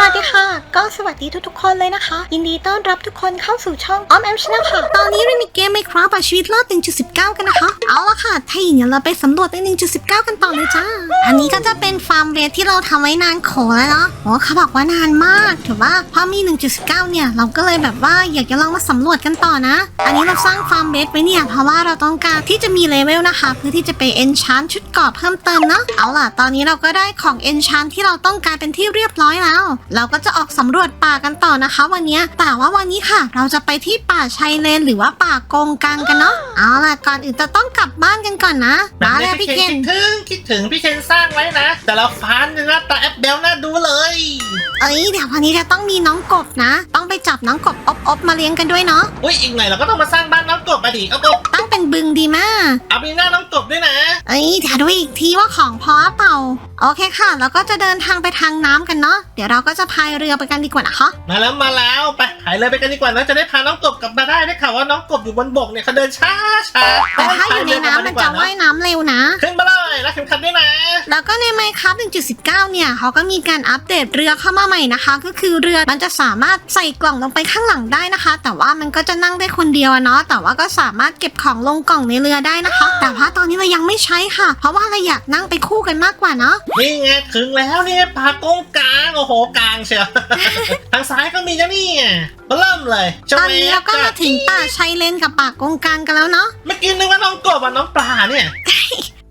สวัสดีค่ะ ก็สวัสดีทุกๆคนเลยนะคะ ยินดีต้อนรับทุกคนเข้าสู่ช่องออมแอมชนะค่ะ ตอนนี้เรามีเกมไม่ครับชีวิตรอด 1.19 กันนะคะ เอาละค่ะ ถ้าอย่างนั้นเราไปสำรวจใน 1.19 กันต่อเลยจ้า อันนี้ก็จะเป็นฟาร์มเรดที่เราทำไว้นานโขแล้วเนาะโอ้เขาบอกว่านานมากถือว่าพอมี 1.19 เนี่ย เราก็เลยแบบว่าอยากจะลองมาสำรวจกันต่อนะ อันนี้เราสร้างฟาร์มเรดไว้เนี่ยเพราะว่าเราต้องการที่จะมีเลเวลนะคะ เพื่อที่จะไปเอนชานชุดเกราะเพิ่มเติมเนาะเอาล่ะ ตอนนี้เราก็ได้ของเอนชานที่เราต้องการเป็นที่เรียบร้อยแล้วเราก็จะออกสำรวจป่ากันต่อนะคะ วันนี้แต่ว่าวันนี้ค่ะ เราจะไปที่ป่าชายเลนหรือว่าป่าโกงกางกันเนาะเอาล่ะก่อนอื่นจะต้องกลับบ้านกันก่อนนะมาแล้วพี่เคนคิดถึงคิดถึงพี่เคนสร้างไว้นะ แต่เราฟันเนี่ยนะตาแอปเบลน่าดูเลยเอ้ยเดี๋ยววันนี้จะต้องมีน้องกบนะ ต้องไปจับน้องกบอบอบมาเลี้ยงกันด้วยเนาะอุ้ยอีกหน่อยเราก็ต้องมาสร้างบ้านน้องกบอะดิเอากบตั้งเป็นบึงดีมากเอามีหน้าน้องกบด้วยนะเอ้ยเดี๋ยวดูอีกทีว่าของพอเปล่า โอเคค่ะแล้วก็จะเดินทางไปทางน้ำกันเนาะเดี๋ยวเราก็จะพายเรือไปกันดีกว่านะคะมาแล้วมาแล้วไปหายเลยไปกันดีกว่านะจะได้พาน้องกบกลับมาได้ได้ข่าวว่าน้องกบอยู่บนบกเนี่ยเขาเดินช้าช้าแต่ถ้าอยู่ในน้ำมันจะว่ายน้ำเร็วนะ ขึ้นมาเลยรักเข็มขัดด้วยนะ แล้วก็ใน Minecraft 1.19 เนี่ยเขาก็มีการอัปเดตเรือเข้ามาใหม่นะคะ ก็คือเรือมันจะสามารถใส่กล่องลงไปข้างหลังได้นะคะ แต่ว่ามันก็จะนั่งได้คนเดียวอะเนาะแต่ว่าก็สามารถเก็บของลงกล่องในเรือได้นะคะ แต่ว่าตอนนี้เรายังไม่ใช้ค่ะ เพราะว่าเราอยากนั่งไปคู่กันมากกว่าเนาะนี่ไงถึงแล้วเนี่ยปากงกลางโอ้โหกลางเชียวทางซ้ายก็มีนะเนี่ยมาเริ่มเลยตอนนี้เราก็มาถึงป่าชายเลนกับป่ากงกลางกันแล้วเนาะเมื่อกี้นึกว่าน้องกบอะน้องปลาเนี่ย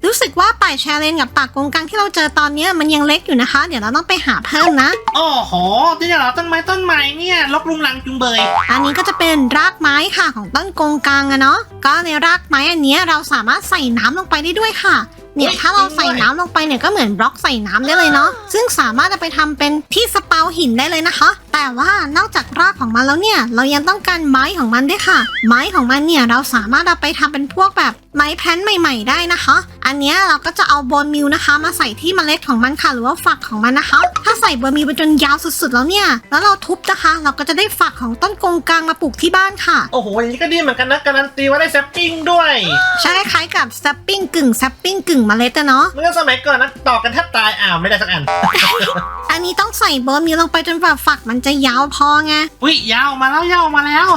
รู้สึกว่าป่าชายเลนกับป่ากงกลางที่เราเจอตอนเนี้ยมันยังเล็กอยู่นะคะ เดี๋ยวเราต้องไปหาเพิ่มนะโอ้โหที่เราต้นไม้ต้นไม้เนี่ยลกลุงลังจุงเบย อันนี้ก็จะเป็นรากไม้ค่ะของต้นกงกลางอะเนาะก็ในรากไม้อันเนี้ยเราสามารถใส่น้ำลงไปได้ด้วยค่ะ เนี่ยถ้าเราใส่น้ำลงไปเนี่ยก็เหมือนบล็อกใส่น้ำได้เลยเนาะซึ่งสามารถจะไปทำเป็นที่สเปาหินได้เลยนะคะ แต่ว่านอกจากรากของมันแล้วเนี่ย เรายังต้องการไม้ของมันด้วยค่ะ ไม้ของมันเนี่ยเราสามารถเอาไปทำเป็นพวกแบบไม้แพลนใหม่ ๆ ได้นะคะ อันเนี้ยเราก็จะเอาโบนมิลนะคะ มาใส่ที่เมล็ดของมันค่ะ หรือว่าฝักของมันนะคะ ถ้าใส่โบนมิลไปจนยาวสุดๆแล้วเนี่ย แล้วเราทุบนะคะ เราก็จะได้ฝักของต้นกงกลางมาปลูกที่บ้านค่ะ โอ้โหอย่างนี้ก็ดีเหมือนกันนะการันตีว่าได้แซปปิ้งด้วย ใช่คล้ายกับแซปปิ้งกึ่งแซปปิ้งกึ่งเมล็ดอะเนาะเมื่อสมัยก่อนนะต่อกันแทบตายอ้าวไม่ได้สักอัน อันนี้ต้องใส่โบนมิลลงไปจนแบบฝักมันจะยาวพอไงอุ้ยยาวมาแล้วยาวมาแล้ว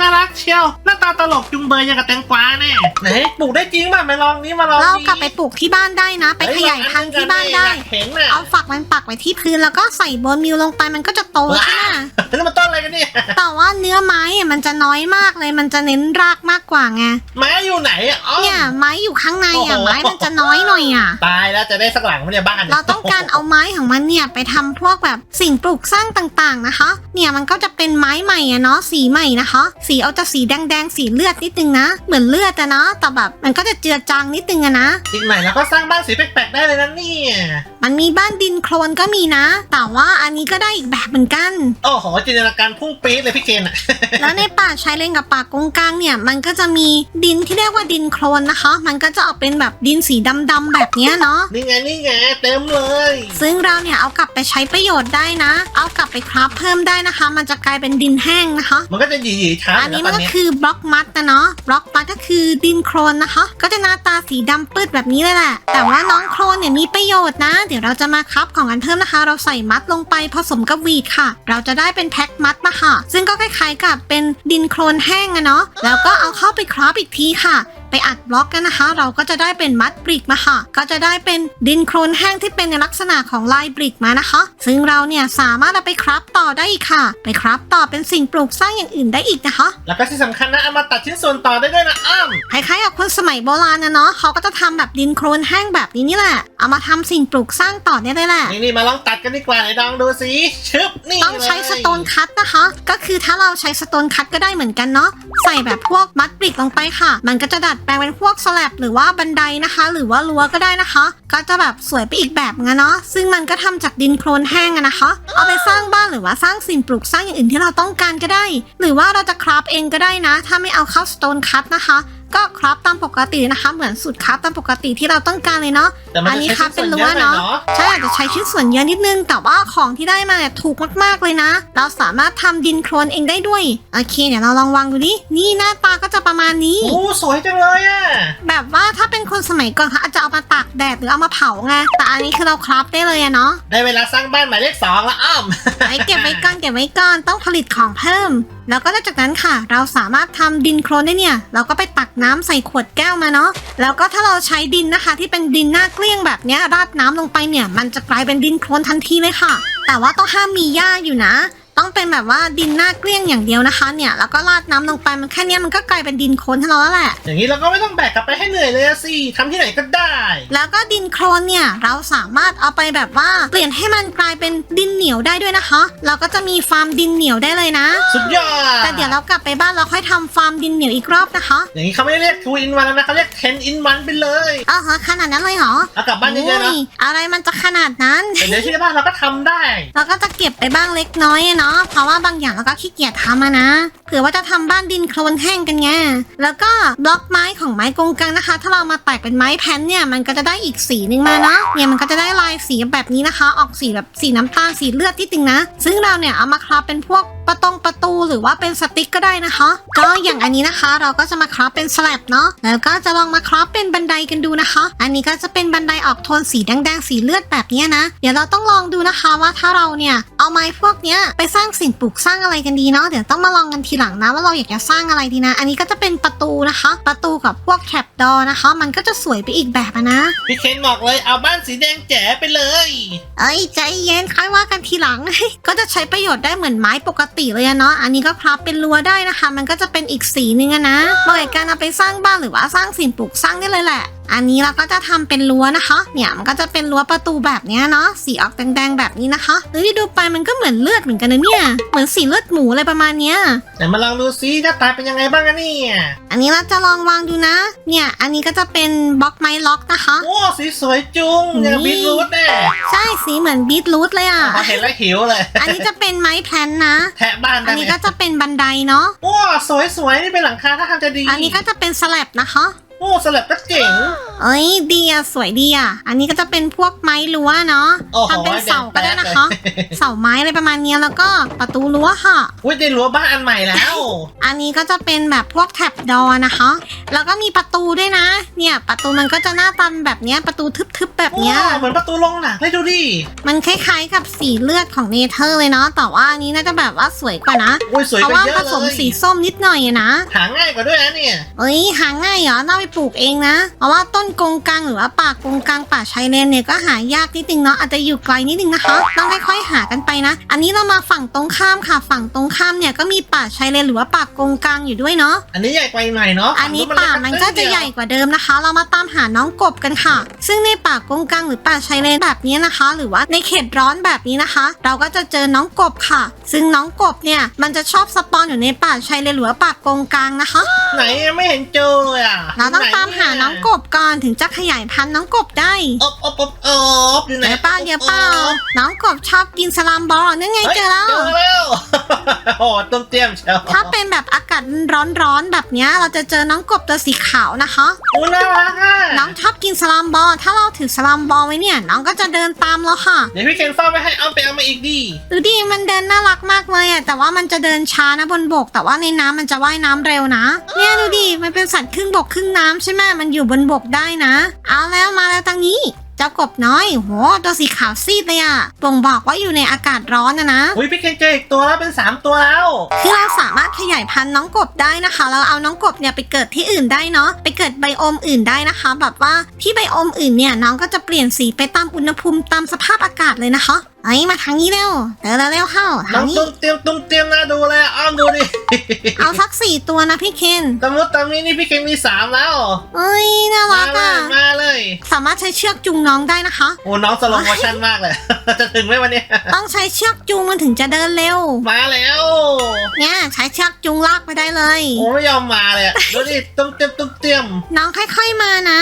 น่ารักเชียว หน้าตาตลกจุงเบยอย่างกับแตงกวาแน่ไหนปลูกได้จริงป่ะมาลองนี้มาลองเรานี้กลับไปปลูกที่บ้านได้นะ ไปขยายพันธุ์ที่บ้านได้อยกเห็นน่ะเอาฝักมันปักไว้ที่พื้นแล้วก็ใส่โบนมิลลงไปมันก็จะโตใช่ไหมนี่มันต้นอะไรกันเนี่ยแต่ว่าเนื้อไม้อะมันจะน้อยมากเลยมันจะเน้นรากมากกว่าไงไม้อยู่ไหนอะอ๋อเนี่ยไม้อยู่ข้างในโอ้อะโหไม้มันจะน้อยหน่อยอะ ตายแล้วจะได้สักหลังไหมเนี่ยบ้านนี่ยเราต้องการเอาไม้ของมันเนี่ยไปทำพวกแบบสิ่งปลูกสร้างต่างๆนะคะ เนี่ยมันก็จะเป็นไม้ใหม่อะเนาะสีใหม่นะคะ สีเอาจะสีแดงๆสีเลือดนิดนึงนะ เหมือนเลือดอะเนาะแต่แบบมันก็จะเจือจางนิดนึงอะนะ อีกหน่อยแล้วก็สร้างบ้านสีแปลกๆได้เลยนะเนี่ยมันมีบ้านดินโคลนก็มีนะ แต่ว่าอันนี้ก็ได้อีกแบบเหมือนกัน โอ้โหจินตนาการพุ่งปี๊ดเลยพี่เกณฑ์อะแล้วในป่าชายเลนกับป่ากงกลางเนี่ยมันก็จะมีดินที่เรียกว่าดินโคลนนะคะ มันก็จะออกเป็นแบบดินสีดำๆแบบเนี้ยเนาะ นี่ไงนี่ไงเต็มเลย ซึ่งเราเนี่ยเอากลับไปใช้ประโยชน์ได้นะ เอากลับไปคราฟเพิ่มได้นะคะ มันจะกลายเป็นดินแห้งนะคะ มันก็จะหยีๆช้าอันนี้ตมันก็คือบล็อกมัดนะเนาะ บล็อกมัดก็คือดินโครนนะคะ ก็จะหน้าตาสีดำปื้ดแบบนี้เลยแหละ แต่ว่าน้องโครนเนี่ยมีประโยชน์นะ เดี๋ยวเราจะมาครับของกันเพิ่มนะคะ เราใส่มัดลงไปผสมกับวีดค่ะ เราจะได้เป็นแพ็คมัดมาค่ะ ซึ่งก็คล้ายๆกับเป็นดินโครนแห้งอะเนาะ แล้วก็เอาเข้าไปคราฟอีกทีค่ะ ไปอัดบล็อกกันนะคะ เราก็จะได้เป็นมัดบริกมาค่ะ ก็จะได้เป็นดินโครนแห้งที่เป็นในลักษณะของลายบริกมานะคะ ซึ่งเราเนี่ยสามารถเอาไปคราฟต่อได้อีกค่ะ ไปคราฟต่อเป็นสิ่งปลูกสร้างอย่างอื่นได้อีกนะคะ แล้วก็ที่สำคัญนะเอามาตัดชิ้นส่วนต่อได้ด้วยนะอ้อมคล้ายๆกับคนสมัยโบราณนะเนาะเขาก็จะทำแบบดินโครนแห้งแบบนี้นี่แหละ เอามาทำสิ่งปลูกสร้างต่อได้เลยแหละ นี่นี่มาลองตัดกันดีกว่าไหนลองดูสิชึบนี่ต้องใช้เลยสโตนคัตนะคะ ก็คือถ้าเราใช้สโตนคัตก็ได้เหมือนกันเนาะ ใส่แบบพวกมัดปริกลงไปค่ะ มันก็จะดัดแปลงเป็นพวกสลับหรือว่าบันไดนะคะ หรือว่ารั้วก็ได้นะคะ ก็จะแบบสวยไปอีกแบบงั้นเนาะซึ่งมันก็ทำจากดินโคลนแห้งอะนะคะ เอาไปสร้างบ้านหรือว่าสร้างสิ่งปลูกสร้างอย่างอื่นที่เราต้องการก็ได้ หรือว่าเราจะคราฟเองก็ได้นะ ถ้าไม่เอาเข้าสโตนคัตนะคะ ก็คราฟตามปกตินะคะ เหมือนสูตรคราฟตามปกติที่เราต้องการเลยเนาะแต่มันอันจะนี้ใช้ครัชิ้บนเป็ส่วนนรั้วเยอะหน่อยเนาะเนาะใช่อาจจะใช้ชิ้นส่วนเยอะนิดนึง แต่ว่าของที่ได้มาเนี่ยถูกมากๆเลยนะ เราสามารถทำดินโครนเองได้ด้วยโอเคเดี๋ยวเราลองวางดูดินี่หน้าตาก็จะประมาณนี้ โอ้สวยจังเลยอะแบบว่าถ้าเป็นคนสมัยก่อนเขาอาจจะเอามาตากแดดหรือเอามาเผาไงแต่อันนี้คือเราคราฟได้เลยอะเนาะ ได้เวลาสร้างบ้านหมายเลขสองแล้วอ้อม ไว้เก็บไว้ก่อนเก็บไว้ก่อนต้องผลิตของเพิ่ม แล้วก็นอกจากนั้นค่ะ เราสามารถทำดินโครนได้เนี่ย เราก็ไปตักน้ำใส่ขวดแก้วมาเนาะแล้วก็ถ้าเราใช้ดินนะคะที่เป็นดินหน้าเกลี้ยงแบบเนี้ยราดน้ำลงไปเนี่ย มันจะกลายเป็นดินโครนทันทีเลยค่ะ แต่ว่าต้องห้ามมีหญ้าอยู่นะ ต้องเป็นแบบว่าดินหน้าเกลี้ยงอย่างเดียวนะคะเนี่ยแล้วก็ราดน้ำลงไปมันแค่เนี้ยมันก็กลายเป็นดินโคลนให้เราแล้วแหละ อย่างนี้เราก็ไม่ต้องแบกกลับไปให้เหนื่อยเลยอะสิทำที่ไหนก็ได้ แล้วก็ดินโคลนเนี่ยเราสามารถเอาไปแบบว่าเปลี่ยนให้มันกลายเป็นดินเหนียวได้ด้วยนะคะ เราก็จะมีฟาร์มดินเหนียวได้เลยนะ สุดยอดแต่เดี๋ยวเรากลับไปบ้านเราค่อยทำฟาร์มดินเหนียวอีกรอบนะคะอย่างนี้เขาไม่ได้เรียก two in one แล้วนะเขาเรียก ten in one ไปเลยอ๋อเหรอขนาดนั้นเลยเหรอเอากลับบ้านเยอะๆเนาะโยอะไรมันจะขนาดนั้น แต่เดี๋ยวที่บ้านเราก็ทำได้ เราก็จะเก็บไปบ้างเล็กน้อยอะเนาะเพราะว่าบางอย่างเราก็ขี้เกียจทำอะนะ เผื่อว่าจะทำบ้านดินโคลนแห้งกันไง แล้วก็บล็อกไม้ของไม้กงกังนะคะ ถ้าเรามาแตกเป็นไม้แผ่นเนี่ยมันก็จะได้อีกสีหนึ่งมาเนาะเนี่ยมันก็จะได้ลายสีแบบนี้นะคะ ออกสีแบบสีน้ำตาลสีเลือดที่ติงนะ ซึ่งเราเนี่ยเอามาคราบเป็นพวก ประตงประตูหรือว่าเป็นสติ๊กก็ได้นะคะ ก็อย่างอันนี้นะคะ เราก็จะมาคราฟเป็นสแลบเนาะแล้วก็จะลองมาคราฟเป็นบันไดกันดูนะคะ อันนี้ก็จะเป็นบันไดออกโทนสีแดงๆสีเลือดแบบเนี้ยนะ เดี๋ยวเราต้องลองดูนะคะว่าถ้าเราเนี่ยเอาไม้พวกเนี้ยไปสร้างสิ่งปลูกสร้างอะไรกันดีเนาะเดี๋ยวต้องมาลองกันทีหลังนะว่าเราอยากจะสร้างอะไรดีนะ อันนี้ก็จะเป็นประตูนะคะ ประตูกับพวกแคปดอนะคะ มันก็จะสวยไปอีกแบบอะนะ พี่เคนบอกเลยเอาบ้านสีแดงแจ๋ไปเลย เอ้ยใจเย็นค่อยว่ากันทีหลัง ก็จะใช้ประโยชน์ได้เหมือนไม้ปกติเลยอะเนาะ อันนี้ก็พับเป็นรั้วได้นะคะ มันก็จะเป็นอีกสีหนึงนะเหมาะกับการเอาไปสร้างบ้านหรือว่าสร้างสิ่งปลูกสร้างได้เลยแหละ อันนี้เราก็จะทำเป็นรั้วนะคะ เนี่ยมันก็จะเป็นรั้วประตูแบบเนี้ยเนาะสีออกแดงๆแบบนี้นะคะหรือที่ดูไปมันก็เหมือนเลือดเหมือนกันนะเนี่ยเหมือนสีเลือดหมูอะไรประมาณเนี้ยแต่มาลองดูซิหน้าตาเป็นยังไงบ้างอะเนี่ยอันนี้เราจะลองวางดูนะ เนี่ยอันนี้ก็จะเป็นบล็อกไม้ล็อกนะคะโอ้สีสวยจุงอย่างนี่บีทรูทแน่ใช่สีเหมือนบีทรูทเลยอะพอเห็นแล้วหิวเลยอันนี้จะเป็นไม้แพลนนะแทะบ้านอัได้นไหมนี้ก็จะเป็นบันไดเนาะโอ้สวยสวยๆนี่เป็นหลังคาถ้าทางจะดี อันนี้ก็จะเป็นสแลบนะคะ โอ้สลับก็เจ๋ง เอ้ยดีอะสวยดีอะอันนี้ก็จะเป็นพวกไม้รั้วเนาะโอ้โหทำเป็นเสาก็ได้นะคะแดงแป๊ดเลยเสาไม้อะไรประมาณเนี้ยแล้วก็ประตูรั้วค่ะ อุ้ยได้รั้วบ้านอันใหม่แล้ว อันนี้ก็จะเป็นแบบพวกแท็บดอนะคะ แล้วก็มีประตูด้วยนะ เนี่ยประตูมันก็จะหน้าตาแบบเนี้ยประตูทึบๆแบบเนี้ย ว้าวเหมือนประตูโรงหนังเลยดูดิ มันคล้ายๆกับสีเลือดของเนเธอร์เลยเนาะ แต่ว่าอันนี้น่าจะแบบว่าสวยกว่านะอุ้ยสวยเพราะกว่าว่าเยอะผเลสมยสีส้มนิดหน่อยอะนะ หาง่ายกว่าด้วยนะเนี่ย เอ้ยหาง่ายเหรอ น่าไปปลูกเองนะ เพราะว่าต้นกงกังหรือว่าป่ากงกังป่าชายเลนเนี่ยก็หายากนิดนึงเนาะอาจจะอยู่ไกลนิดนึงนะคะ ต้องค่อยๆหากันไปนะ อันนี้เรามาฝั่งตรงข้ามค่ะ ฝั่งตรงข้ามเนี่ยก็มีป่าชายเลนหรือว่าป่ากงกังอยู่ด้วยเนาะ อันนี้ใหญ่กว่าอีกหน่อยเนาะอันนี้ฝั่งป่ามันก็จะใหญ่กว่าเดิมนะคะ เรามาตามหาน้องกบกันค่ะ ซึ่งในป่ากงกังหรือป่าชายเลนแบบนี้นะคะ หรือว่าในเขตร้อนแบบนี้นะคะ เราก็จะเจอน้องกบค่ะ ซึ่งน้องกบเนี่ยมันจะชอบสปอนอยู่ในป่าชายเลนหรือว่าป่ากงกังนะคะ ไหนยังไม่เห็นเจอเลยอะเราต้องตามหาน้องกบก่อนถึงจะขยายพันธุ์น้องกบได้อบอบอบอบอยู่ไหนเดี๋ยวป้าเดี๋ยวป้าน้องกบชอบกินสลามบอลนั่นไงฮ้ยเจอแล้วเจอแล้วโอ้โหต้มเตี้ยมเชียวถ้าเป็นแบบอากาศร้อนๆแบบเนี้ยเราจะเจอน้องกบตัวสีขาวนะคะโอ้น่ารักอะน้องชอบกินสลามบอลถ้าเราถือสลามบอลไว้เนี่ย น้องก็จะเดินตามเราค่ะเดี๋ยวพี่เคนเฝ้าไปให้เอาไปเอามาอีกดิดูดิมันเดินน่ารักมากเลยอะแต่ว่ามันจะเดินช้านะบนบก แต่ว่าในน้ำมันจะว่ายน้ำเร็วนะเนี่ยดูดิมันเป็นสัตว์ครึ่งบกครึ่งน้ำใช่ไหมมันอยู่บนบกได้นะ เอาแล้วมาแล้วตังนี้ จ้ากบน้อยโหตัวสีขาวซีดเลยอะบ่งบอกว่าอยู่ในอากาศร้อนนะนะ อุ้ยพี่เคนเจออีกตัวแล้วเป็นสามตัวแล้ว คือเราสามารถขยายพันธุ์น้องกบได้นะคะแล้วเอาน้องกบเนี่ยไปเกิดที่อื่นได้เนาะไปเกิดไบโอมอื่นได้นะคะ แบบว่าที่ไบโอมอื่นเนี่ยน้องก็จะเปลี่ยนสีไปตามอุณหภูมิตามสภาพอากาศเลยนะคะไอ้ยมาทางนี้เร็วเดี๋ยวเร็วๆเข้าน้ทาองงนี้ตุ้มเตรียมตุ้มเตรียมน่าดูเลยอะอ้อมดูดิ เอาสักสี่ตัวนะพี่เคน ตะมุดตะมินี่พี่เคนมีสามแล้ว เอ้ยน่ามารักเลอะ ยมาเลยสามารถใช้เชือกจูงน้องได้นะคะ โอ้น้องสโลโมชั่นมากเลย จะถึงไหมวันเนี้ยต้องใช้เชือกจูงมันถึงจะเดินเร็ว มาแล้ว เนี่ยใช้เชือกจูงลากไปได้เลย โอ้ไม่ยอมมาเลยอะดูดิตุ้มเตรียมตุ้มเตรียม น้องค่อยๆมานะ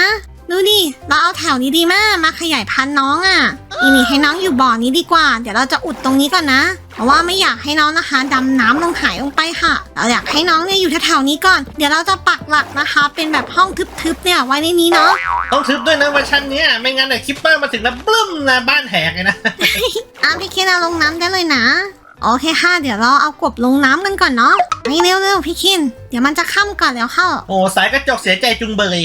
ดูดิเราเอาแถวนี้ดีมากมาขยายพันธุ์น้องอะ่ะอีนี่ให้น้องอยู่บ่อนี้ดีกว่า เดี๋ยวเราจะอุดตรงนี้ก่อนนะ เพราะว่าไม่อยากให้น้องนะคะดำน้ำลงหายลงไปค่ะ เราอยากให้น้องเนี่ยอยู่แถวๆนี้ก่อน เดี๋ยวเราจะปักหลักนะคะ เป็นแบบห้องทึบๆเนี่ยไว้ในนี้เนาะ ต้องทึบด้วยนะเวอร์ชันเนี้ยไม่งั้นเนี่ยคิปเปอร์มาถึงแล้วปลื้มนะบ้านแหกเลยนะ อะพี่เคนเอาลงน้ำได้เลยนะ โอเคค่ะ เดี๋ยวเราเอากบลงน้ำกันก่อนเนาะไปเร็วๆพี่เคนเดี๋ยวมันจะค่ำก่อนแล้วเข้า โอ้สายกระจกเสียใจจุงเบย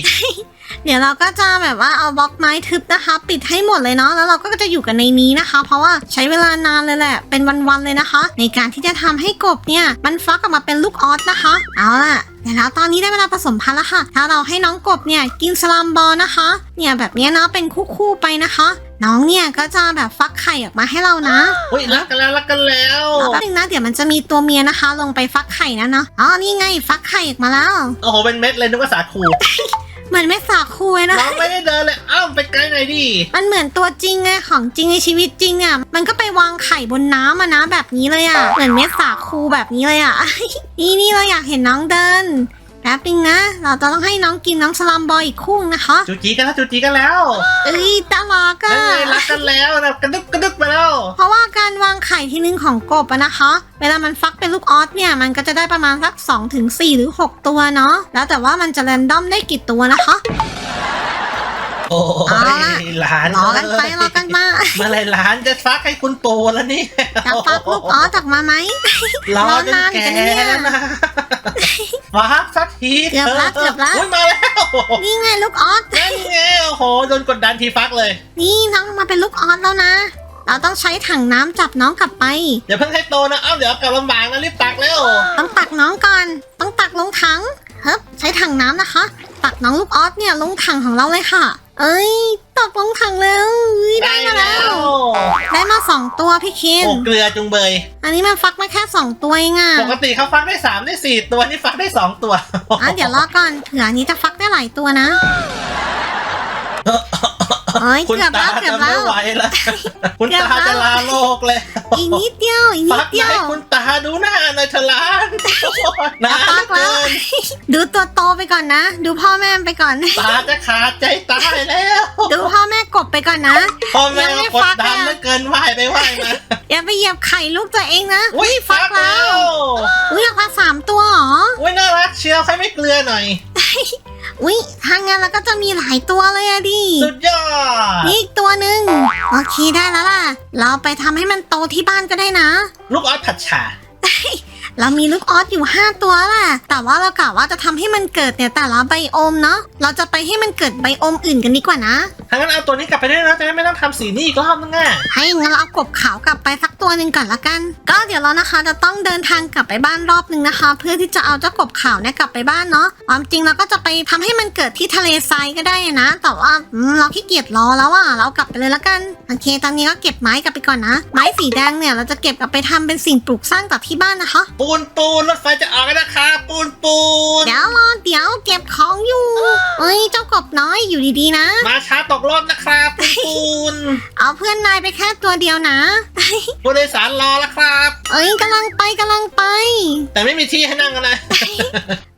เดี๋ยวเราก็จะแบบว่าเอาบล็อกไม้ทึบนะคะ ปิดให้หมดเลยเนาะแล้วเราก็จะอยู่กันในนี้นะคะ เพราะว่าใช้เวลานานเลยแหละ เป็นวันๆเลยนะคะ ในการที่จะทำให้กบเนี่ยมันฟักออกมาเป็นลูกออสนะคะ เอาล่ะเดี๋ยวแล้วตอนนี้ได้เวลาผสมพันธุ์แล้วค่ะ ถ้าเราให้น้องกบเนี่ยกินสลัมบอลนะคะ เนี่ยแบบเนี้ยเนาะเป็นคู่ๆไปนะคะ น้องเนี่ยก็จะแบบฟักไข่ออกมาให้เรานะอุ้ยรักกันแล้วรักกันแล้วรอแป๊บนึงนะเดี๋ยวมันจะมีตัวเมียนะคะ ลงไปฟักไข่นะเนาะ อ๋อนี่ไงฟักไข่ออกมาแล้ว โอ้โหเป็นเม็ดเลยนึกว่าสาคู เหมือนแม่สาคูเลยนะ น้องไม่ได้เดินเลยอ้าวไปไกลหน่อยดิมันเหมือนตัวจริงไงของจริงในชีวิตจริงเนี่ยมันก็ไปวางไข่บนน้ำอะนะแบบนี้เลยอะเหมือนเม็ดสาคูแบบนี้เลยอะนี่นี่เราอยากเห็นน้องเดิน แป๊บนึงนะ เราจะต้องให้น้องกินน้องสลัมบอยอีกคู่นึงนะคะ จูจีกันแล้วจูจีกันแล้วเอ้ยตาลาก็นั่นไงรักกันแล้วนะกระดึกกระดึกไปแล้ว เพราะว่าการวางไข่ทีนึงของกบอะนะคะ เวลามันฟักเป็นลูกออสเนี่ย มันก็จะได้ประมาณสัก2ถึง4หรือ 6 ตัวเนาะ แล้วแต่ว่ามันจะแรนดอมได้กี่ตัวนะคะโอ้เอาละยหลานรอกันไปรอกันมาเมื่อไหรหลานจะฟักให้คุณปู่แล้วนี่จะฟักลูกออสออกมาไหมรอจนรอนานแก่จังเนี่ยแล้วนะฟักสักทีเกือบละเกือบละยมาแล้วนี่ไงลูกออสนั่นไงโอ้โหโดนกดดันทีฟักเลย นี่น้องมาเป็นลูกออสแล้วนะเราต้องใช้ถังน้ำจับน้องกลับไปอย่าเพิ่งให้โตนะเอ้าเดี๋ยวกลับลำบากนะรีบตักเร็วต้องตักน้องก่อน ต้องตักลงถังเฮ้บใช้ถังน้ำนะคะ ตักน้องลูกออสเนี่ยลงถังของเราเลยค่ะ เอ้ยตักลงถังแล้วอุ๊ยได้มาแล้ว ได้มาสองตัวพี่เคนโอ้เกลือจุงเบย อันนี้มันฟักมาแค่สองตัวเองอะปกติเขาฟักได้สามได้สี่ตัวนี่ฟักได้สองตัว อะเดี๋ยวรอก่อนเผื่ออันนี้จะฟักได้หลายตัวนะ เอ้ยคุณเกือบตาแล้วเกือจะบแล้ไม่ว ไหวแล้วคุณเกือบตาแล้วจะลาโลกเลยอีกนิดเดียวอีกนิฟัดกเดีไหนยว คุณตาดูหน้าหน่อยเถอะหลานนานฟักแล้เกิวนดูตัวโตไปก่อนนะ ดูพ่อแม่ไปก่อน ตาจะขาดใจตายแล้วดูพ่อแม่กบไปก่อนนะ พ่อแม่ยังไม่กดฟักดันเลยอะเหลือเกินไหวไปไหวมาอย่าไปเหยียบไข่ลูกตัวเองนะอุ้ยฟักแล้วอุ้ยออกมาสามตัวเหรออุ้ยน่ารักเชียวใครไม่เกลือหน่อย อุ้ยทางงานเราก็จะมีหลายตัวเลยอะดิสุดยอดนี่อีกตัวหนึ่งโอเคได้แล้วล่ะ เราไปทำให้มันโตที่บ้านก็ได้นะ ลูกออสผัดฉา เรามีลูกออสอยู่ 5 ตัวแหละแต่ว่าเรากะว่าจะทำให้มันเกิดเนี่ยแต่ละไบโอมเนาะเราจะไปให้มันเกิดไบโอมอื่นกันดีกว่านะถ้างั้นเอาตัวนี้กลับไปด้วยนะจะได้ไม่ต้องทำสีนี้อีกรอบนึงอะให้งั้นเราเอากบขาวกลับไปสักตัวหนึ่งก่อนละกัน ก็เดี๋ยวเรานะคะจะต้องเดินทางกลับไปบ้านรอบหนึ่งนะคะ เพื่อที่จะเอาเจ้ากบขาวเนี่ยกลับไปบ้านเนาะความจริงเราก็จะไปทำให้มันเกิดที่ทะเลทรายก็ได้นะ แต่ว่าอืมเราขี้เกียจรอแล้วอะเรากลับไปเลยละกันโอเค ตอนนี้ก็เก็บไม้กลับไปก่อนนะ ไม้สีแดงเนี่ยเราจะเก็บกลับไปทำเป็นสิ่งปลูกสร้างจากที่บ้านนะคะปูนปูนรถไฟจะออกแล้วนะคะ ปูนปูนเดี๋ยวรอเดี๋ยวเก็บของอยู่เอ้ยเจ้ากบน้อยอยู่ดีๆนะ มาช้าตกรถนะครับปูนปูนเอาเพื่อนนายไปแค่ตัวเดียวนะ ผู้โดยสารรอแล้วครับ เอ้ยกำลังไปกำลังไป แต่ไม่มีที่ให้นั่งกันนะ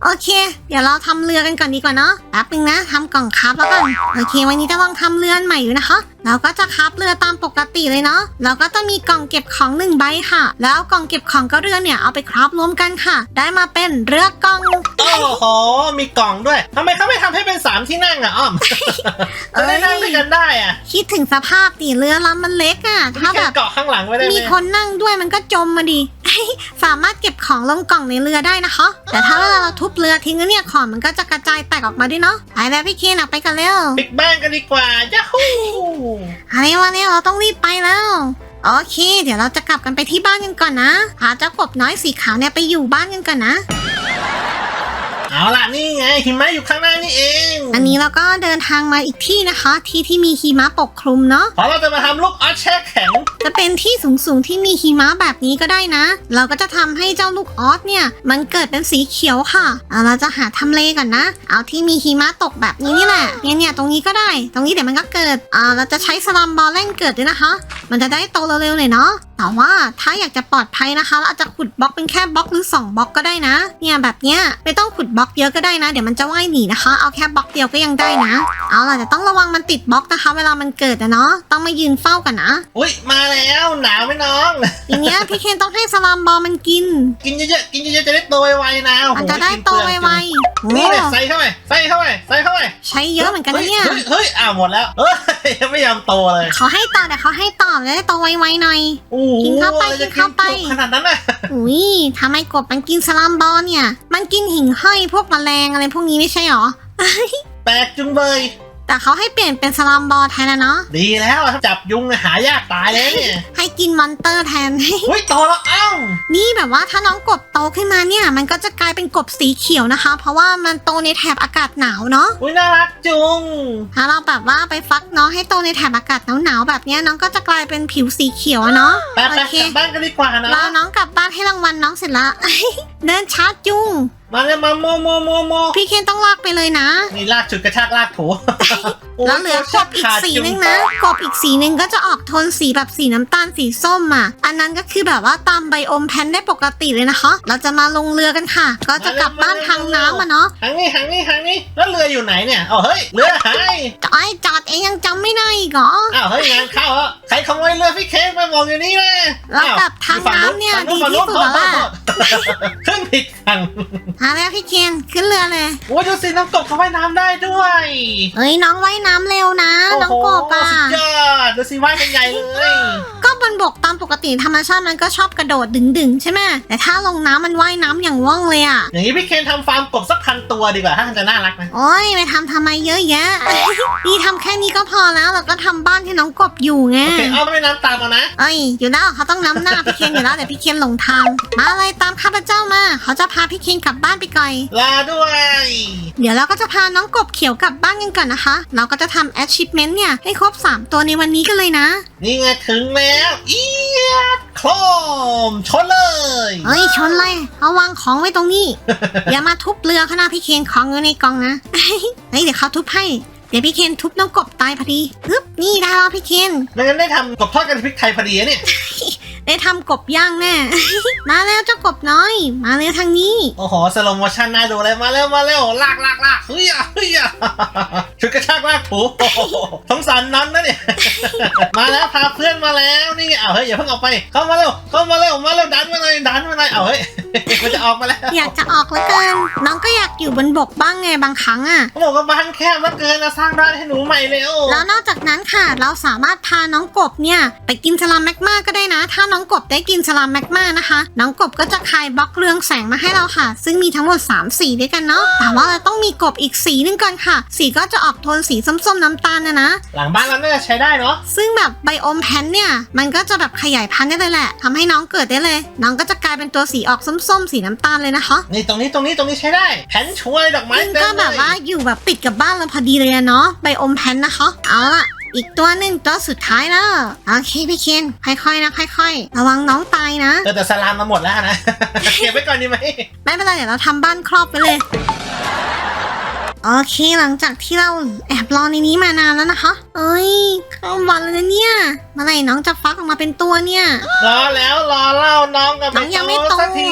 โอเค เดี๋ยวเราทำเรือกันก่อนดีกว่าเนาะแป๊บนึงนะทำกล่องคราฟแล้วกันโอเค วันนี้จะลองทำเรือนใหม่อยู่นะคะ เราก็จะคราฟเรือตามปกติเลยเนาะเราก็จะมีกล่องเก็บของหนึ่งใบค่ะ แล้วกล่องเก็บของกับเรือเนี่ยเอาไปคราฟรวมกันค่ะ ได้มาเป็นเรือกล่อง โอ้โห มีกล่องด้วยทำไมเขาไม่ทำให้เป็นสามที่นั่งอะอ้อมจะได้นั่งด้วยกันได้อะคิดถึงสภาพดิเรือลำมันเล็กอะมีถ้าแบแค่บเกาะข้างหลังไว้ได้ไหมีมคนนั่งด้วยมันก็จมมาดิสามารถเก็บของลงกล่องในเรือได้นะคะ แต่ถ้าเวลาเราทุบเรือทิ้งแล้วเนี่ยของมันก็จะกระจายแตกออกมาด้วยเนาะไปแล้วพี่เคนอะไปกันเร็วปิกบ้านกันดีกว่าย้าฮูอันนี้วันนี้เราต้องรีบไปแล้วโอเค เดี๋ยวเราจะกลับกันไปที่บ้านกันก่อนนะพาเจ้ากบน้อยสีขาวเนี่ยไปอยู่บ้านกันก่อนนะ เอาล่ะนี่ไงหิมะอยู่ข้างหน้านี่เอง อันนี้เราก็เดินทางมาอีกที่นะคะ ที่ที่มีหิมะปกคลุมเนาะเพราะเราจะมาทำลูกออสแช่แข็ง จะเป็นที่สูงๆที่มีหิมะแบบนี้ก็ได้นะ เราก็จะทำให้เจ้าลูกออสเนี่ย มันเกิดเป็นสีเขียวค่ะเอาเราจะหาทำเลก่อนนะ เอาที่มีหิมะตกแบบนี้นี่แหละเนี่ยเนี่ยตรงนี้ก็ได้ ตรงนี้เดี๋ยวมันก็เกิดอ่าเราจะใช้สลัมบอลเล่นเกิดด้วยนะคะ มันจะได้โตเร็วๆหน่อยเนาะแต่ว่าถ้าอยากจะปลอดภัยนะคะเราอาจจะขุดบล็อกเป็นแค่บล็อกหรือ 2บล็อกก็ได้นะ เนี่ยแบบเนี้ยไม่ต้องขุดบล็อกเยอะก็ได้นะ เดี๋ยวมันจะว่ายหนีนะคะ เอาแค่บล็อกเดียวก็ยังได้นะ เอาล่ะแต่ต้องระวังมันติดบล็อกนะคะ เวลามันเกิดอะเนาะต้องมายืนเฝ้ากันนะอุ้ยมาแล้วหนาวไหมน้องทีเนี้ยพี่เคนต้องให้สลามบอลมันกิน กินเยอะๆกินเยอะๆจะได้โตไวๆนะโอ้โหมันจะได้กินโตเปลือกไวจังๆนี่โอ้เนี่ยใส่เข้าไปใส่เข้าไปใส่เข้าไปใช้เยอะเหมือนกันนะเนี่ย ฮ้เฮ้ยอ้าวหมดแล้วเอ้ยยังไม่ยอมโตเลย เขาให้ต่อแต่เขาให้ต่อจะได้โตไวๆหน่อย โอ้โหกินเข้าไปอะไรจะกินเข้าไปจุกขนาดนั้นน่ะอุ้ยทำไมกบมันกินสลามบอลเนี่ย มันกินหิ่งห้อยพวกแมลงอะไรพวกนี้ไม่ใช่หรอ แปลกจุงเบย แต่เขาให้เปลี่ยนเป็นสลามบอลแทนนะเนาะ ดีแล้วอะจับยุงเนี่ยหายากตายเลยเนี่ยให้กินมอนเตอร์แทน เฮ้ยโตแล้วเอ้า นี่แบบว่าถ้าน้องกบโตขึ้นมาเนี่ย มันก็จะกลายเป็นกบสีเขียวนะคะ เพราะว่ามันโตในแถบอากาศหนาวเนาะ อุ้ยน่ารักจุง ถ้าเราแบบว่าไปฟักน้องให้โตในแถบอากาศหนาวๆแบบเนี้ยน้องก็จะกลายเป็นผิวสีเขียวอะเนาะ แป๊บโอแป๊บเคกลับบ้านกันดีกว่านะรอน้องกลับบ้านให้รางวัลน้องเสร็จแล้วเดินช้าจุงมาเลยมาโมโมโมโมพี่เคนต้องลากไปเลยนะ นี่ลากฉุดกระชากลากถู แล้วเหลือกบอีกสีนึงนะกบอีกสีนึงก็จะออกโทนสีแบบสีน้ำตาลสีส้มอะ อันนั้นก็คือแบบว่าตามไบโอมแพนได้ปกติเลยนะคะ เราจะมาลงเรือกันค่ะ ก็จะกลับบ้านทางน้ำอะเนาะทางนี้ทางนี้ทางนี้แล้วเรืออยู่ไหนเนี่ยอ๋อเฮ้ยเรือหายจอยจอดเองยังจำไม่ได้อีกเหรออ้าวเฮ้ยงานเข้าแล้วใครขโมยเรือพี่เค้กไปมองอยู่นี่นะแล้วอ้กลับทางน้ำเนี่ยฝั่งดีที่สุดแล้วล่ะขึ้นผิดฝั่งมาแล้วพี่เคนขึ้นเรือเลยโอ้ยดูสิน้ำกบเขาว่ายน้ำได้ด้วยเอ้ยน้องว่ายน้ำเร็วนะน้องกบอะสุดยอดดูสิว่ายเป็นใหญ่เลยก็บนบกตามปกติธรรมชาติมันก็ชอบกระโดดดึงๆใช่ไหมแต่ถ้าลงน้ำมันว่ายน้ำอย่างว่องเลยอะอย่างนี้พี่เคนทำฟาร์มกบสักพันตัวดีกว่าถ้ามันจะน่ารักนะโอ้ยไปทำทำไมเยอะแยะนี่ทำแค่นี้ก็พอแล้วเราก็ทำบ้านให้น้องกบอยู่ไงโอเคเอาไม่น้ำตามเอานะเอ้ยอยู่แล้วเขาต้องนำหน้าพี่เคนอยู่แล้วเดี๋ยวพี่เคนหลงทางมาเลยตามข้าพเจ้ามา เขาจะพาพี่เคนกลับบ้านไปก่อนลาด้วย เดี๋ยวเราก็จะพาน้องกบเขียวกลับบ้านกันก่อนนะคะ เราก็จะทำ achievement เนี่ยให้ครบ 3 ตัวในวันนี้กันเลยนะ นี่ไงถึงแล้วเอียดโครมชนเลยเอ้ยชนเลยเอาวางของไว้ตรงนี้ อย่ามาทุบเรือเขานะพี่เคนของอยู่ในกล่องนะ เฮ้ยเดี๋ยวเขาทุบให้ เดี๋ยวพี่เคนทุบน้องกบตายพอดีฮึบนี่ได้แล้วพี่เคนไม่งั้นได้ทำกบทอดกันพริกไทยพอดีอะเนี่ย ได้ทำกบย่างแน่ มาแล้วเจ้ากบน้อย มาเลยทางนี้ โอ้โหสโลโมชั่นน่าดูเลยมาเร็วมาเร็วลากลากลากเฮ้ยอะเฮ้ยอะชุดกระชากลากถูโอ้โหสงสารนั้นนะเนี่ย มาแล้วพาเพื่อนมาแล้วนี่ไงเอาเฮ้ยอย่าเพิ่งออกไป เข้ามาเร็วเข้ามาเร็วมาเร็วดันมาเลยดันมาเลยเอาเฮ้ยมันจะออกมาแล้วอยากจะออกเหลือเกินน้องก็อยากอยู่บนบกบ้างไงบางครั้งอะ่ะเขาบอกว่าบ้านแคบเหลือเกินนะสร้างบ้านให้หนูใหม่เร็วแล้วนอกจากนั้นค่ะ เราสามารถพาน้องกบเนี่ย ไปกินสลามแมกมาก็ได้นะถ้าน้องกบได้กินสลามแมกมานะคะ น้องกบก็จะคายบล็อกเรืองแสงมาให้เราค่ะ ซึ่งมีทั้งหมด 3 สีด้วยกันเนาะแต่ว่าเราต้องมีกบอีกสีหนึงก่อนค่ะ สีก็จะออกโทนสีส้มๆน้ำตาลนะนะ หลังบ้านเราน่าจะใช้ได้เนาะซึ่งแบบไบโอมแพนเนี่ย มันก็จะแบบขยายพันธุ์ได้เลยแหละทำให้น้องเกิดได้เลย น้องก็จะกลายเป็นตัวสีออกส้มๆ สีน้ำตาลเลยนะคะนี่ตรงนี้ตรงนี้ตรงนี้ใช้ได้แผ่นช่วยดอกไม้ซึ่งเต็มก็เลยแบบว่าอยู่แบบติดกับบ้านเราพอดีเลยอะเนาะไบโอมแพนนะคะ เอาล่ะ อีกตัวหนึ่งตัวสุดท้ายแล้วโอเคพี่เคนค่อยๆนะค่อยๆ ระวังน้องตายนะ เออแต่สลามมาหมดแล้วนะ เก็บไว้ก่อนดีไหมไม่เป็นไรเดี๋ยวเราทำบ้านครอบไปเลย โอเคหลังจากที่เราแอบรอในนี้มานานแล้วนะคะ เอ้ยเข้าวันแล้วนะเนี่ยเมื่อไหร่น้องจะฟักออกมาเป็นตัวเนี่ย รอแล้วรอเล่าน้องกับน้องยังไม่โตสักที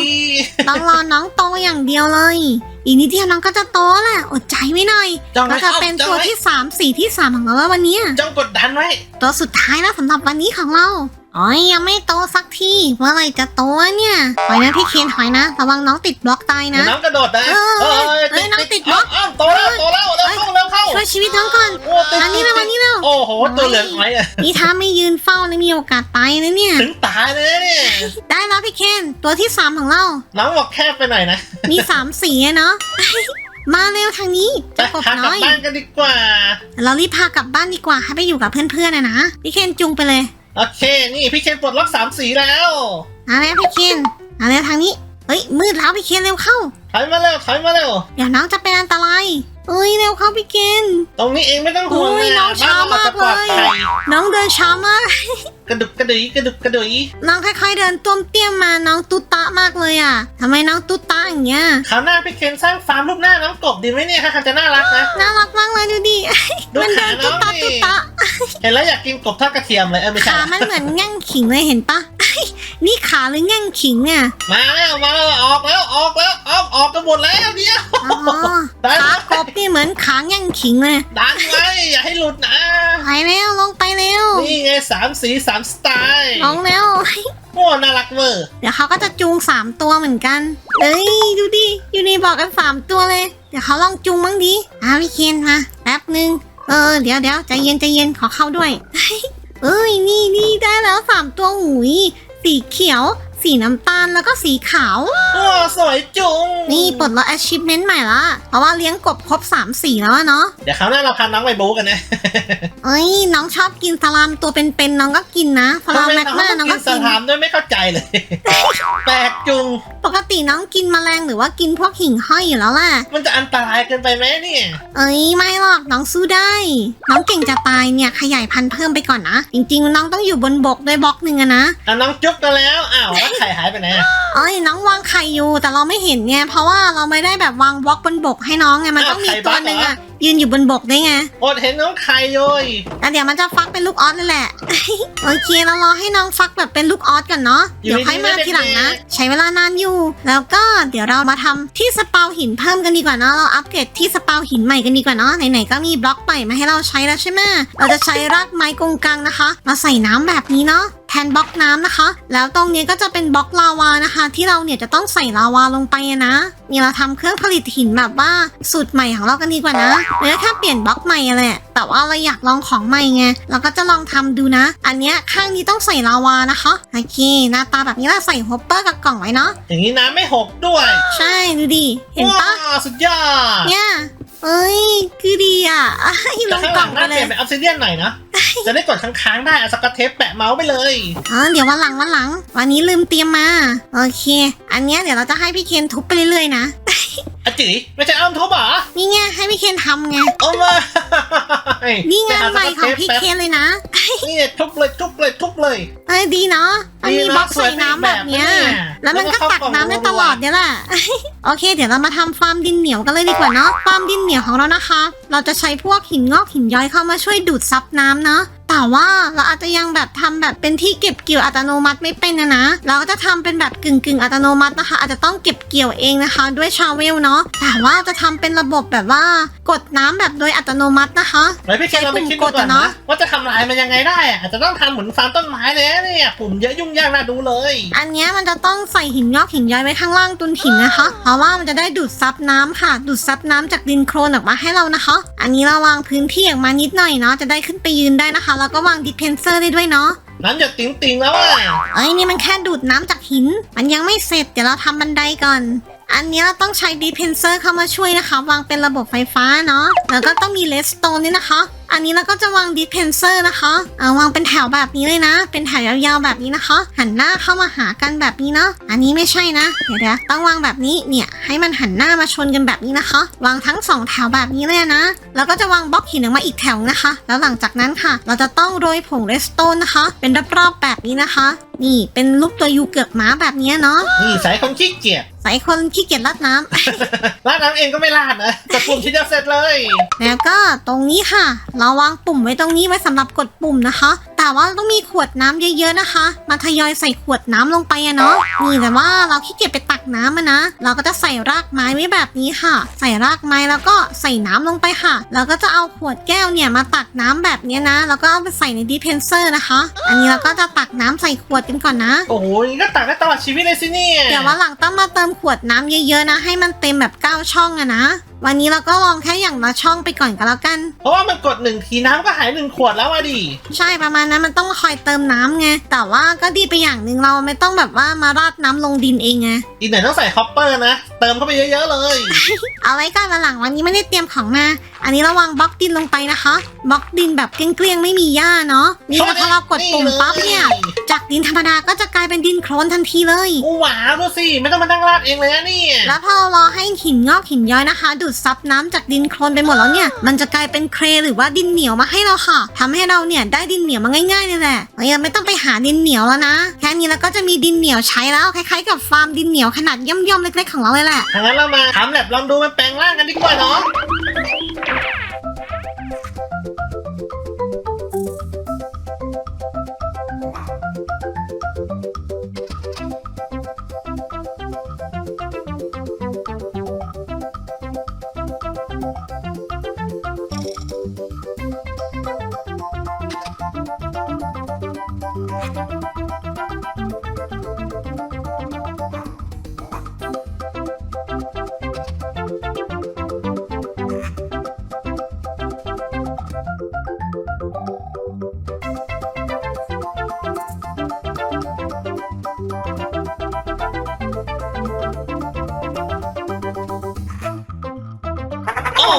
ต้องรอน้องโตอย่างเดียวเลย อีกนิดเดียวน้องก็จะโตแหละอดใจไว้หน่อยจ้องไว้ก็จะเป็นจ้องตัวไว้ที่สามสีที่สามของเราแล้ววันเนี้ยจ้องกดดันไว้ตัวสุดท้ายแล้วสำหรับวันนี้ของเรา อ๋อยยังไม่โตสักทีเมื่อไหรจะโตวะเนี่ยถอยนะพี่เคนถอยนะระวังน้องติดบล็อกตายเดี๋ยนะวน้องกระโดดนะเออเออเออน้องติดบล็อกอ้าวโตแล้วโตแล้วเร็วเข้าเร็วเข้าช่วยชีวิตน้องก่อนโอ้ติดมานี่แล้วมานี่แล้วโอ้โหตัวเหลืองไว้อะนี่ถ้าไม่ยืนเฝ้าเลยมีโอกาสตายนะเนี่ย ถึงตายเลยเนี่ยได้แล้วพี่เคนตัวที่สามของเรา น้องบอกแคบไปหน่อยนะมีสามสีอะเนาะ มาเร็วทางนี้ไปเจะกบพากลัน้บอย บ้านกันดีกว่า เรารีบพากลับบ้านดีกว่าให้ไปอยู่กับเพื่อนๆนะนะพี่เคนจุงไปเลย โอเค นี่พี่เคนปลดล็อกสามสีแล้วมาแล้วพี่เคนมาแล้วทางนี้ เฮ้ยมืดแล้วพี่เคนเร็วเข้า ถอยมาเร็วถอยมาเร็วเดี๋ยวน้องจะเป็นอันตรายเอ้ยเร็วเข้าพี่เกนตรงนี้เองไม่ต้องห่วงโอ้ยนะน้องช้าบ้นรจะปลอดมากเลยภัยน้องเดินช้ามาก กระดุกกระดุยกระดุกกระดุยน้องค่อยๆเดินต้วมเตี้ยมมาน้องตุ๊ตะมากเลยอะทำไมน้องตุ๊ตะอย่างเงี้ยคราวหน้าพี่เคนสร้างฟาร์มรูปหน้าน้องกบดีไหมเนี่ยฮะจะน่ารักนะ น่ารักมากเลยดูดิ ดูมันเดินตุ๊ตะขาน้องดิตุ๊ตะ เห็นแล้วอยากกินกบทอดกระเทียมเลยเออไม่ใช่ขามันเหมือนแง่งขิงเลยเห็นปะนี่ขาหรือแง่งขิงเนี่ยมาแล้วมาแล้วออกแล้วออกแล้วออกออกกันหมดแล้วเดียวอ๋อได้ขากบนี่เหมือนขาแง่งขิงเลยดันไว้อย่าให้หลุดนะไปแล้วลงไปเร็วนี่ไงสามสีสามสไตล์ลงแล้วโอ้น่ารักเวอร์เดี๋ยวเขาก็จะจูงสามตัวเหมือนกันเอ้ยดูดิอยู่นี่บอกกันสามตัวเลย เดี๋ยวเขาลองจูงบ้างดิอาพี่เคนมาแป๊บหนึ่ง เออเดี๋ยวเดี๋ยวใจเย็นใจเย็นขอเข้าด้วย เอ้ยนี่นี่ได้แล้วสามตัวหุยสีเขียว สีน้ำตาลแล้วก็สีขาว โอ้สวยจุงนี่ปลดล็อก achievement ใหม่ละเพราะว่าเลี้ยงกบครบ3สีแล้วอะเนาะ เดี๋ยวคราวหน้าเราพาน้องไปบู๊กันนะ เอ้ยน้องชอบกินสลามตัวเป็นๆน้องก็กินนะสลามแมกมาน้องกิก็นสกินถามด้วยไม่เข้าใจเลย แปลกจุง ปกติน้องกินแมลงหรือว่ากินพวกหิ่งห้อยอยู่แล้วแหละมันจะอันตรายเกินไปไหมเนี่ย เอ้ยไม่หรอกน้องสู้ได้ น้องเก่งจะตายเนี่ยขยายพันธุ์เพิ่มไปก่อนนะ จริง ๆ น้องต้องอยู่บนบกด้วยบล็อกหนึ่งอะนะอะน้องจุ๊บกันแล้วอ้าวแล้วไข่หายไปไหนอะเอ้ยน้องวางไข่อยู่ แต่เราไม่เห็นไงเพราะว่าเราไม่ได้แบบวางบล็อกบนบกให้น้องไงมันต้องมีตัวหนึ่งอะยืนอยู่บนบกได้ไงอดเห็นน้องไข่โยยแล้วเดี๋ยวมันจะฟักเป็นลูกออสเลยแหละ โอเคเรารอให้น้องฟักแบบเป็นลูกออสก่อนเนาะอยู่เดี๋ยวค่อยมาดีๆทีหลังนะเด็กใช้เวลานานอยู่ แล้วก็เดี๋ยวเรามาทำที่สเปาหินเพิ่มกันดีกว่าเนาะเราอัปเกรดที่สเปาหินใหม่กันดีกว่าเนาะไหนๆก็มีบล็อกใหม่มาให้เราใช้แล้วใช่ไหมเราจะใช้รากไม้กงกลางนะคะ มาใส่น้ำแบบนี้เนาะแทนบล็อกน้ำนะคะ แล้วตรงนี้ก็จะเป็นบล็อกลาวานะคะ ที่เราเนี่ยจะต้องใส่ลาวาลงไปอะนะนี่เราทำเครื่องผลิตหินแบบว่าสูตรใหม่ของเรากันดีกว่านะเนื้อแค่เปลี่ยนบล็อกใหม่อะแหละแต่ว่าเราอยากลองของใหม่ไงเราก็จะลองทำดูนะ อันเนี้ยข้างนี้ต้องใส่ลาวานะคะโอเคหน้าตาแบบนี้เราใส่ฮอปเปอร์กับกล่องไว้เนาะอย่างนี้น้ำไม่หกด้วย ใช่ดูดิเห็นปะว้าวสุดยอดเนี่ย เอ้ยคือดีอะให้ลแต่งข้างกหล่ลัองงไปน่าเลเปลี่ยยนเป็นออฟซิเดียนหน่อยนะ จะได้กดค้างๆได้เอาสกอตเทปแปะเมาส์ไปเลย อ๋อเดี๋ยววันหลังวันหลัง วันนี้ลืมเตรียมมา โอเค อันเนี้ยเดี๋ยวเราจะให้พี่เคนทุบไปเรื่อยๆนะอะจิ๋ยไม่ใช่อ้อมทุบเหรอนี่ไงให้พี่เคนทำไงเอามานี่งานไปใหม่สขกอตงทปพี่แป๊บเคนเลยนะนี่ทุบเลยทุบเลยทุบเลย เอ้ยดีเนาะมันมีดีนะบล็อกใส่น้ำแบบเนี้ยสวยไปอีกแบบแล้วมันก็แล้วก็ตักเข้ากล่องน้ำได้รัวๆตลอดเนี่ยแหละโอเค เดี๋ยวเรามาทำฟาร์มดินเหนียวกันเลยดีกว่าเนาะฟาร์มดินเหนียวของเรานะคะ เราจะใช้พวกหินงอกหินย้อยเข้ามาช่วยดูดซับน้ำเนาะ แต่ว่าเราอาจจะยังแบบทำแบบเป็นที่เก็บเกี่ยวอัตโนมัติไม่เป็นนะนะ เราก็จะทำเป็นแบบกึ่งกึ่งๆอัตโนมัตินะคะ อาจจะต้องเก็บเกี่ยวเองนะคะ ด้วยชาเวลเนาะแต่ว่าจะทำเป็นระบบแบบว่ากดน้ำแบบโดยอัตโนมัตินะคะไว้พี่เคนเราไปคิดดูก่อนนะว่าจะทำลายมันยังไงได้อะอาจจะต้องทำเหมือนฟาร์มต้นไม้เลยนะเนี่ยปุ่มเยอะยุ่งยากน่าดูเลย อันเนี้ยมันจะต้องใส่หินงอกหินย้อยไว้ข้างล่างตุนหินนะคะ เพราะว่ามันจะได้ดูดซับน้ำค่ะ ดูดซับน้ำจากดินโคลนออกมาให้เรานะคะ อันนี้เราวางพื้นที่ออกมานิดหน่อยเนาะจะได้ขึ้นไปยืนได้นะคะแล้วก็วางดิสเพนเซอร์ได้ด้วยเนาะน้ำหยดติ๋งติงๆแล้วอะเอ้ยนี่มันแค่ดูดน้ำจากหิน มันยังไม่เสร็จเดี๋ยวเราทำบันไดก่อน อันนี้เราต้องใช้ดิสเพนเซอร์เข้ามาช่วยนะคะ วางเป็นระบบไฟฟ้าเนาะแล้วก็ต้องมีเลสโตนนี่นะคะ อันนี้เราก็จะวางดิสเพนเซอร์นะคะเอาวางเป็นแถวแบบนี้เลยนะ เป็นแถวยาวๆแบบนี้นะคะ หันหน้าเข้ามาหากันแบบนี้เนาะอันนี้ไม่ใช่นะเดี๋ยวเดี๋ยวต้องวางแบบนี้เนี่ยให้มันหันหน้ามาชนกันแบบนี้นะคะ วางทั้งสองแถวแบบนี้เลยนะ แล้วก็จะวางบล็อกหินออกมาอีกแถวนะคะ แล้วหลังจากนั้นค่ะ เราจะต้องโรยผงเรสโตนนะคะ เป็นรอบๆแบบนี้นะคะ นี่เป็นรูปตัวยูเกือกม้าแบบนี้เนาะนี่สายคนขี้เกียจใส่คนขี้เกียจราดน้ำ ลาดน้ำเองก็ไม่ลาดนะกดปุ่มทีเดียวเสร็จเลย แล้วก็ตรงนี้ค่ะ เราวางปุ่มไว้ตรงนี้ไว้สำหรับกดปุ่มนะคะ แต่ว่าต้องมีขวดน้ำเยอะๆนะคะ มาทยอยใส่ขวดน้ำลงไปอะเนาะนี่แต่ว่าเราขี้เกียจไปตักน้ำอะนะ เราก็จะใส่รากไม้ไว้แบบนี้ค่ะ ใส่รากไม้แล้วก็ใส่น้ำลงไปค่ะแล้วก็จะเอาขวดแก้วเนี่ยมาตักน้ำแบบเนี้ยนะ แล้วก็เอาไปใส่ในดิสเพนเซอร์นะคะ อันนี้เราก็จะตักน้ำใส่ขวดกันก่อนนะ โอ้โหอย่างนี้ก็ตักได้ตลอดชีวิตเลยสิเนี่ยเดี๋ยววันหลังต้องมาเติมขวดน้ำเยอะๆนะ ให้มันเต็มแบบเก้าช่องอะนะ วันนี้เราก็ลองแค่อย่างละช่องไปก่อนก็แล้วกัน เพราะว่ามันกดหนึ่งทีน้ำก็หายหนึ่งขวดแล้วอะดิ ใช่ประมาณนั้นมันต้องมาคอยเติมน้ำไง แต่ว่าก็ดีไปอย่างหนึ่งเราไม่ต้องแบบว่ามาราดน้ำลงดินเองไง อีกหน่อยต้องใส่คอปเปอร์นะ เติมเข้าไปเยอะๆเลย เอาไว้ก่อนวันหลังวันนี้ไม่ได้เตรียมของมา อันนี้ระวังบล็อกดินลงไปนะคะบล็อกดินแบบเกลี้ยงๆไม่มีหญ้าเนาะนี่พอเรากดปุ่มปั๊บเนี่ย จากดินธรรมดาก็จะกลายเป็นดินโคลนทันทีเลยโอ้ว้าวดูสิไม่ต้องมานั่งลาดเองเลยนะเนี่ยแล้วพอเรารอให้หินงอกหินย้อยนะคะ ดูดดซับน้ำจากดินโคลนไปหมดแล้วเนี่ย มันจะกลายเป็นเครหรือว่าดินเหนียวมาให้เราค่ะทำให้เราเนี่ยได้ดินเหนียวมาง่ายๆเลยแหละเรายังไม่ต้องไปหาดินเหนียวแล้วนะ แค่นี้เราก็จะมีดินเหนียวใช้แล้วคล้ายๆกับฟาร์มดินเหนียวขนาดย่อมๆเล็กๆของเราเลยแหละถ้างั้นเรามาทำแลบลองดูมันแปลงร่างกันดีกว่าเนาะ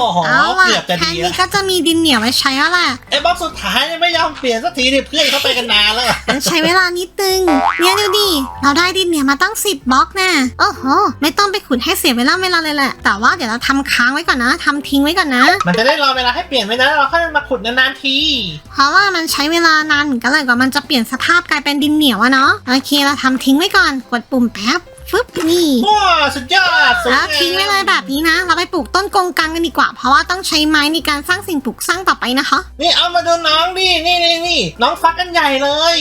โอ้โหเอาล่ะเกือบจะแค่ดีนี้แล้วก็จะมีดินเหนียวไว้ใช้แล้วแหละไอ้บล็อกสุดท้ายยังไม่ยอมเปลี่ยนสักทีดิเพื่อนเขาไปกันนานแล้วอะมันใช้เวลานิดนึงเนี่ยดูดิเราได้ดินเหนียวมาตั้ง10บล็อกแน่โอ้โห ไม่ต้องไปขุดให้เสียเวลาเวลาเลยแหละ แต่ว่าเดี๋ยวเราทำค้างไว้ก่อนนะทำทิ้งไว้ก่อนนะ มันจะได้รอเวลาให้เปลี่ยนไว้นะเราค่อยมาขุดนานๆที เพราะว่ามันใช้เวลานานเหมือนกันเลยกว่ามันจะเปลี่ยนสภาพกลายเป็นดินเหนียวอะเนาะโอเคเราทำทิ้งไว้ก่อนกดปุ่มแป๊บ ฟึบนี่ว้าวสุดยอดสวยแล้วงามทิ้งไว้เลยแบบนี้นะ เราไปปลูกต้นกงกังกันดีกว่า เพราะว่าต้องใช้ไม้ในการสร้างสิ่งปลูกสร้างต่อไปนะคะ นี่เอามาดูน้องดิ นี่นี่นี่น้องฟักกันใหญ่เลย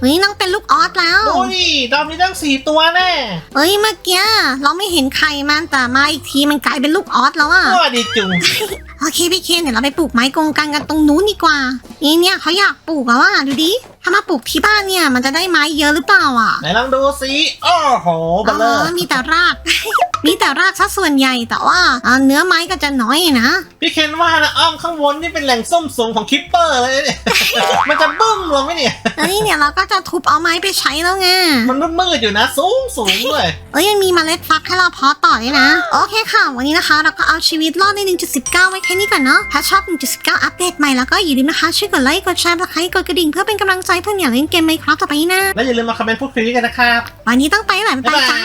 เฮ้ยน้องเป็นลูกออสแล้วดูดิดอมมีตั้งสี่ตัวแน่เฮ้ยเมื่อกี้เราไม่เห็นไข่มันแต่มาอีกทีมันกลายเป็นลูกออสแล้วอะว้าดีจุงโอเคพี่เคนเดี๋ยวเราไปปลูกไม้กงกังกันตรงนู้นดีกว่านี่เนี่ยเขาอยากปลูกอะว่าดูดิถ้ามาปลูกที่บ้านเนี่ยมันจะได้ไม้เยอะหรือเปล่าอะไหนลองดูสิโอ้โหเบัลเลอร์มีแต่ราก มีแต่รากซะส่วนใหญ่แต่ว่าอ่าเนื้อไม้ก็จะน้อยนะ พี่เคนว่านะอ้อมข้างบนนี่เป็นแหล่งส้มสูงของคิปเปอร์เลยเนี่ย มันจะบึ้มลงไหมเนี่ย แล้วนี่เนี่ยเราก็จะทุบเอาไม้ไปใช้แล้วไง มันมืดๆอยู่นะ สูงสูงด้วย เอ้ยยังมีเมล็ดฟักให้เราเพาะต่อด้วยนะ โอเคค่ะ วันนี้นะคะ เราก็เอาชีวิตรอดใน 1.19 ไว้แค่นี้ก่อนเนาะ ถ้าชอบ 1.19 อัปเดตใหม่แล้วก็อย่าลืมนะคะ ช่วยกดไลค์ กดแชร์กดไลค์กดกระดิ่งเพื่อเป็นกำลังใจเพื่อนอย่าเล่นเกมไมครับต่อไปนะ แล้วอย่าลืมมาคอมเมนต์พูดคุยกันนะครับ วันนี้ต้องไปแล้วบ๊ายบายบ๊ายบายจ้า